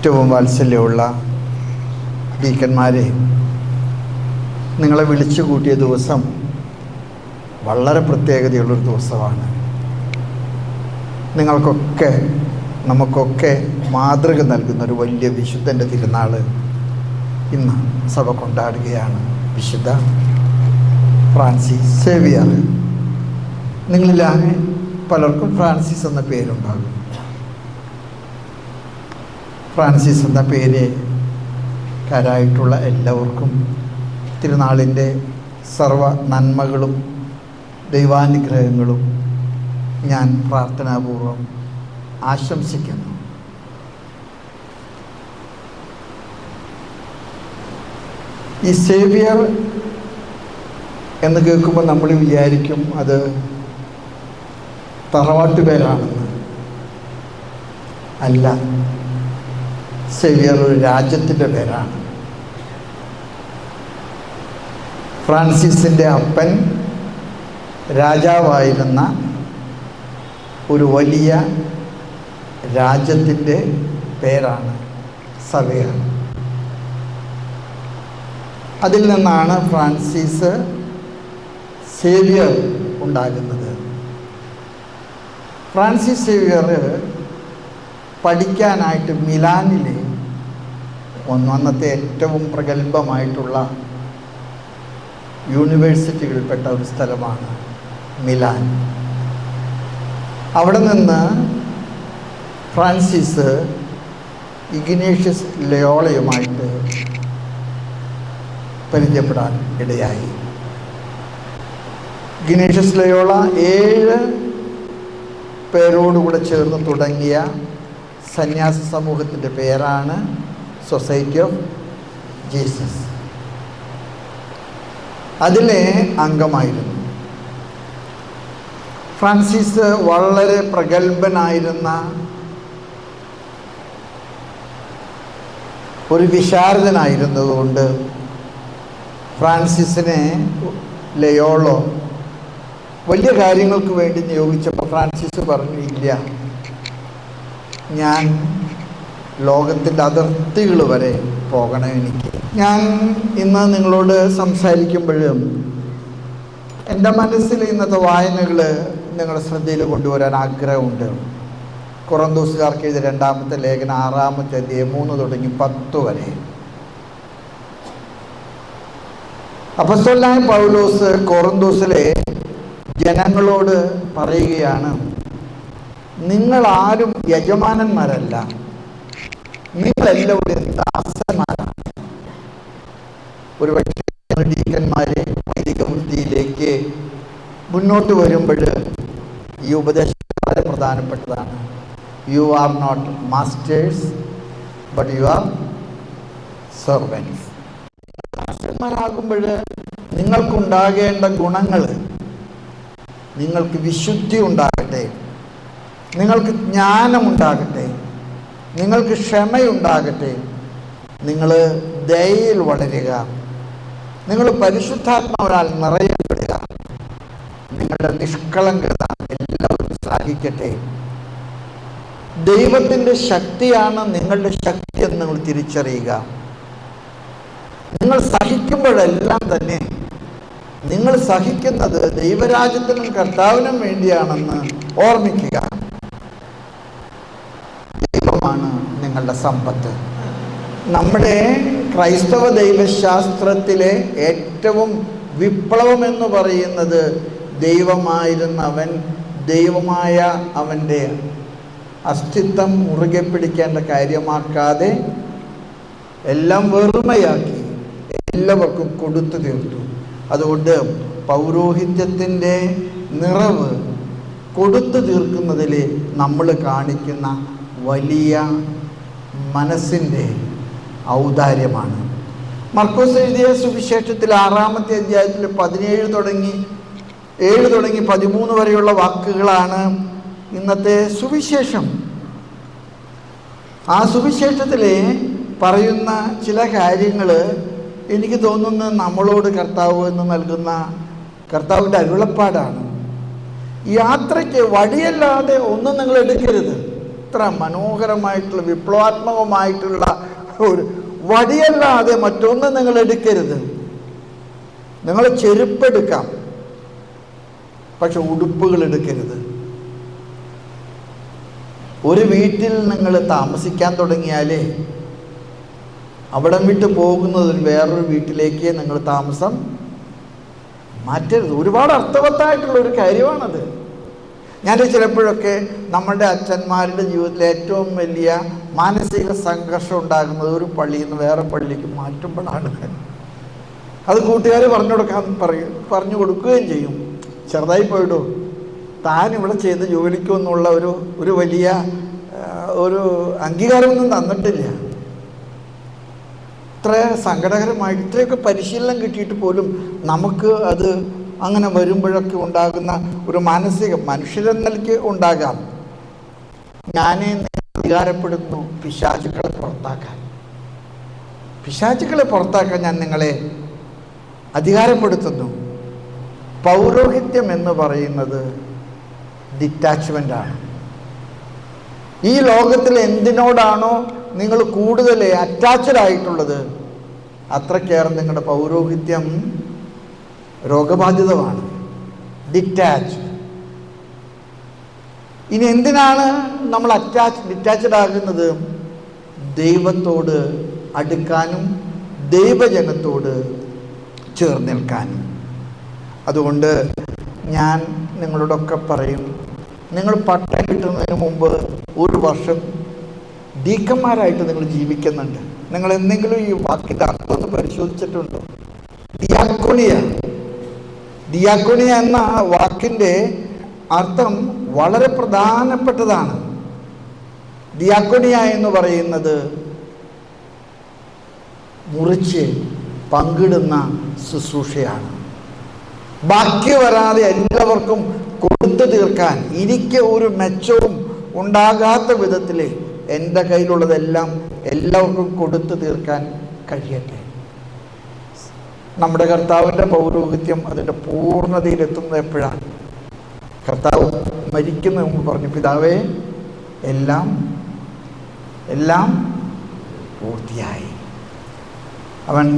ഏറ്റവും വാത്സല്യമുള്ള ഡീക്കന്മാരെ നിങ്ങളെ വിളിച്ചു കൂട്ടിയ ദിവസം വളരെ പ്രത്യേകതയുള്ളൊരു ദിവസമാണ്. നിങ്ങൾക്കൊക്കെ നമുക്കൊക്കെ മാതൃക നൽകുന്ന ഒരു വലിയ വിശുദ്ധന്റെ തിരുനാൾ ഇന്ന് സഭ കൊണ്ടാടുകയാണ്. വിശുദ്ധ ഫ്രാൻസിസ് സേവിയർ. നിങ്ങളിലാകെ പലർക്കും ഫ്രാൻസിസ് എന്ന പേരുണ്ടാകും. ഫ്രാൻസിസ് എന്ന പേര് കാരായിട്ടുള്ള എല്ലാവർക്കും തിരുനാളിന്റെ സർവ നന്മകളും ദൈവാനുഗ്രഹങ്ങളും ഞാൻ പ്രാർത്ഥനാപൂർവം ആശംസിക്കുന്നു. ഈ സേവിയർ എന്ന് കേൾക്കുമ്പോൾ നമ്മൾ വിചാരിക്കും അത് തറവാട്ട് പേരാണെന്ന് അല്ല. സേവിയർ ഒരു രാജ്യത്തിന്റെ പേരാണ്. ഫ്രാൻസിസിന്റെ അപ്പൻ രാജാവായിരുന്ന ഒരു വലിയ രാജ്യത്തിന്റെ പേരാണ് സവേർ. അതിൽ നിന്നാണ് ഫ്രാൻസിസ് സേവിയർ ഉണ്ടാകുന്നത്. ഫ്രാൻസിസ് സേവിയർ പഠിക്കാനായിട്ട് മിലാനിലെ ഒന്നത്തെ ഏറ്റവും പ്രഗത്ഭമായിട്ടുള്ള യൂണിവേഴ്സിറ്റികളിൽപ്പെട്ട ഒരു സ്ഥലമാണ് മിലാൻ. അവിടെ നിന്ന് ഫ്രാൻസിസ് ഇഗ്നേഷ്യസ് ലയോളയുമായിട്ട് പരിചയപ്പെടാൻ ഇടയായി. ഗിനേഷ്യസ് ലയോള ഏഴ് പേരോടുകൂടെ ചേർന്ന് തുടങ്ങിയ സന്യാസ സമൂഹത്തിന്റെ പേരാണ് സൊസൈറ്റി ഓഫ് ജീസസ് അതിലെ അംഗമായിരുന്നു. ഫ്രാൻസിസ് വളരെ പ്രഗത്ഭനായിരുന്ന ഒരു വിശാരദനായിരുന്നതുകൊണ്ട് ഫ്രാൻസിസിനെ ലയോളോ വലിയ കാര്യങ്ങൾക്ക് വേണ്ടി നിയോഗിച്ചപ്പോൾ ഫ്രാൻസിസ് പറഞ്ഞു ഇല്ല ഞാൻ ലോകത്തിന്റെ അതിർത്തികൾ വരെ പോകണം എനിക്ക്. ഞാൻ ഇന്ന് നിങ്ങളോട് സംസാരിക്കുമ്പോഴും എന്റെ മനസ്സിൽ ഇന്നത്തെ വായനകൾ നിങ്ങളുടെ ശ്രദ്ധയിൽ കൊണ്ടുവരാൻ ആഗ്രഹമുണ്ട്. കുറം ദിവസക്കാർക്ക് എഴുതിയ രണ്ടാമത്തെ ലേഖനം ആറാമത്തെ അധ്യയം മൂന്ന് തുടങ്ങി പത്ത് വരെ. അപ്പസ്തോലായ പൗലോസ് കൊറന്തോസിലെ ജനങ്ങളോട് പറയുകയാണ് നിങ്ങൾ ആരും യജമാനന്മാരല്ല നിങ്ങളെല്ലാവരും ദാസന്മാരാണ്. ഒരുപക്ഷെ ഡീക്കന്മാരെ വൈദിക വൃത്തിയിലേക്ക് മുന്നോട്ട് വരുമ്പോൾ ഈ ഉപദേശം വളരെ പ്രധാനപ്പെട്ടതാണ്. You are not masters but you are servants ദാസന്മാരാകുമ്പോൾ നിങ്ങൾക്കുണ്ടാകേണ്ട ഗുണങ്ങൾ നിങ്ങൾക്ക് വിശുദ്ധി ഉണ്ടാകട്ടെ നിങ്ങൾക്ക് ജ്ഞാനമുണ്ടാകട്ടെ നിങ്ങൾക്ക് ക്ഷമയുണ്ടാകട്ടെ. നിങ്ങൾ ദയയിൽ വളരുക. നിങ്ങൾ പരിശുദ്ധാത്മാവരാൽ നിറയപ്പെടുക. നിങ്ങളുടെ നിഷ്കളങ്കത എല്ലാവരും സാധിക്കട്ടെ ദൈവത്തിന്റെ ശക്തിയാണ് നിങ്ങളുടെ ശക്തി എന്ന് നിങ്ങൾ തിരിച്ചറിയുക. നിങ്ങൾ സഹിക്കുമ്പോഴെല്ലാം തന്നെ നിങ്ങൾ സഹിക്കുന്നത് ദൈവരാജ്യത്തിനും കർത്താവിനും വേണ്ടിയാണെന്ന് ഓർമ്മിക്കുക. നിങ്ങളുടെ സമ്പത്ത്. നമ്മുടെ ക്രൈസ്തവ ദൈവശാസ്ത്രത്തിലെ ഏറ്റവും വിപ്ലവം എന്ന് പറയുന്നത് ദൈവമായിരുന്നവൻ ദൈവമായ അവന്റെ അസ്തിത്വം മുറുകെ പിടിക്കേണ്ട കാര്യമാക്കാതെ എല്ലാം വെറുമയാക്കി എല്ലാവർക്കും കൊടുത്തു തീർത്തു. അതുകൊണ്ട് പൗരോഹിത്യത്തിന്റെ നിറവ് കൊടുത്തു തീർക്കുന്നതിൽ നമ്മൾ കാണിക്കുന്ന വലിയ മനസ്സിന്റെ ഔദാര്യമാണ്. മർക്കോസ് എഴുതിയ സുവിശേഷത്തിൽ ആറാമത്തെ അധ്യായത്തിൽ പതിനേഴ് തുടങ്ങി ഏഴ് തുടങ്ങി പതിമൂന്ന് വരെയുള്ള വാക്കുകളാണ് ഇന്നത്തെ സുവിശേഷം. ആ സുവിശേഷത്തിൽ പറയുന്ന ചില കാര്യങ്ങൾ എനിക്ക് തോന്നുന്നത് നമ്മളോട് കർത്താവ് എന്ന് നൽകുന്ന കർത്താവിന്റെ അരുളപ്പാടാണ്. യാത്രയ്ക്ക് വഴിയല്ലാതെ ഒന്നും നിങ്ങൾ എടുക്കരുത്. എത്ര മനോഹരമായിട്ടുള്ള വിപ്ലവാത്മകമായിട്ടുള്ള ഒരു വടിയല്ലാതെ മറ്റൊന്നും നിങ്ങൾ എടുക്കരുത്. നിങ്ങൾ ചെരുപ്പെടുക്കാം. പക്ഷെ ഉടുപ്പുകൾ എടുക്കരുത്. ഒരു വീട്ടിൽ നിങ്ങൾ താമസിക്കാൻ തുടങ്ങിയാലേ അവിടം വിട്ട് പോകുന്നത് വേറൊരു വീട്ടിലേക്ക് നിങ്ങൾ താമസം മാറ്റരുത്. ഒരുപാട് അർത്ഥവത്തായിട്ടുള്ള ഒരു കാര്യമാണത്. ഞാൻ ചിലപ്പോഴൊക്കെ നമ്മുടെ അച്ഛന്മാരുടെ ജീവിതത്തിലെ ഏറ്റവും വലിയ മാനസിക സംഘർഷം ഉണ്ടാകുന്നത് ഒരു പള്ളിയിൽ നിന്ന് വേറെ പള്ളിക്ക് മാറ്റുമ്പോഴാണ്. അത് കൂട്ടുകാർ പറഞ്ഞു കൊടുക്കാൻ പറയും പറഞ്ഞു കൊടുക്കുകയും ചെയ്യും. ചെറുതായി പോയിടും. താൻ ഇവിടെ ചെയ്ത് ജോലിക്കൊന്നുള്ള ഒരു ഒരു വലിയ ഒരു അംഗീകാരമൊന്നും തന്നിട്ടില്ല. ഇത്ര സങ്കടകരമായിട്ട് ഇത്രയൊക്കെ പരിശീലനം കിട്ടിയിട്ട് പോലും നമുക്ക് അത് അങ്ങനെ വരുമ്പോഴൊക്കെ ഉണ്ടാകുന്ന ഒരു മാനസിക നിലയ്ക്ക് ഉണ്ടാകാം. ഞാനേ അധികാരപ്പെടുന്നു പിശാചുക്കളെ പുറത്താക്കാൻ. പിശാചുക്കളെ പുറത്താക്കാൻ ഞാൻ നിങ്ങളെ അധികാരപ്പെടുത്തുന്നു. പൗരോഹിത്യം എന്ന് പറയുന്നത് ഡിറ്റാച്ച്മെന്റ് ആണ് ഈ ലോകത്തിൽ എന്തിനോടാണോ നിങ്ങൾ കൂടുതൽ അറ്റാച്ച്ഡ് ആയിട്ടുള്ളത് അത്രയ്ക്കേറെ നിങ്ങളുടെ പൗരോഹിത്യം രോഗബാധിതമാണ്. ഡിറ്റാച്ച് ഇനി എന്തിനാണ് നമ്മൾ അറ്റാച്ച് ഡിറ്റാച്ച്ഡ് ആകുന്നത്? ദൈവത്തോട് അടുക്കാനും ദൈവജനത്തോട് ചേർന്ന് നിൽക്കാനും. അതുകൊണ്ട് ഞാൻ നിങ്ങളോടൊക്കെ പറയും നിങ്ങൾ പട്ടം കിട്ടുന്നതിന് മുമ്പ് ഒരു വർഷം ഡീക്കന്മാരായിട്ട് നിങ്ങൾ ജീവിക്കുന്നുണ്ട്. നിങ്ങൾ എന്തെങ്കിലും ഈ വാക്കിന്റെ അർത്ഥം പരിശോധിച്ചിട്ടുണ്ടോ? ദിയാക്കോണിയ ദിയാക്കോണിയ എന്ന വാക്കിന്റെ അർത്ഥം വളരെ പ്രധാനപ്പെട്ടതാണ്. ഡിയാക്കോണിയ എന്ന് പറയുന്നത് മുറിച്ച് പങ്കിടുന്ന ശുശ്രൂഷയാണ്. ബാക്കി വരാതെ എല്ലാവർക്കും കൊടുത്തു തീർക്കാൻ എനിക്ക് ഒരു മെച്ചവും ഉണ്ടാകാത്ത വിധത്തിൽ എന്റെ കയ്യിലുള്ളതെല്ലാം എല്ലാവർക്കും കൊടുത്തു തീർക്കാൻ കഴിയട്ടെ. നമ്മുടെ കർത്താവിന്റെ പൗരോഹിത്യം അതിന്റെ പൂർണതയിലെത്തുന്നത് എപ്പോഴാണ്? കർത്താവ് മരിക്കുന്ന മുമ്പ് പറഞ്ഞു പിതാവേ എല്ലാം എല്ലാം പൂർത്തിയായി. അവൻ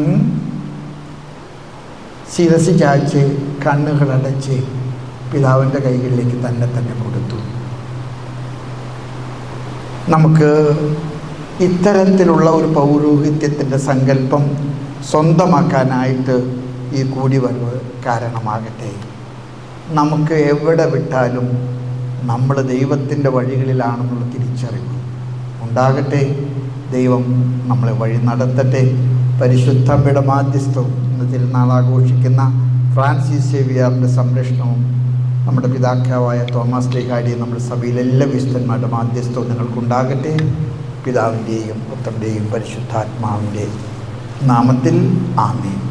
ശിരസ് ചായ്ച്ച് കണ്ണുകളടച്ച് പിതാവിന്റെ കൈകളിലേക്ക് തന്നെ തന്നെ കൊടുത്തു. നമുക്ക് ഇത്തരത്തിലുള്ള ഒരു പൗരോഹിത്യത്തിന്റെ സങ്കല്പം സ്വന്തമാക്കാനായിട്ട് ഈ കൂടിവരവ് കാരണമാകട്ടെ. നമുക്ക് എവിടെ വിട്ടാലും നമ്മൾ ദൈവത്തിന്റെ വഴികളിലാണെന്നുള്ള തിരിച്ചറിവ് ഉണ്ടാകട്ടെ. ദൈവം നമ്മളെ വഴി നടത്തട്ടെ. പരിശുദ്ധ പിടമാധ്യസ്ഥവും ഇന്ന് തിരുനാൾ ആഘോഷിക്കുന്ന ഫ്രാൻസിസ് സേവിയാറിന്റെ സംരക്ഷണവും നമ്മുടെ പിതാക്കാവായ തോമസ് ലേഖാടിയും നമ്മുടെ സഭയിലെ എല്ലാ വിശുദ്ധന്മാരുടെ മാധ്യസ്ഥവും നിങ്ങൾക്കുണ്ടാകട്ടെ. പിതാവിന്റെയും പുത്രന്റെയും പരിശുദ്ധാത്മാവിന്റെയും നാമത്തിൽ ആമേൻ.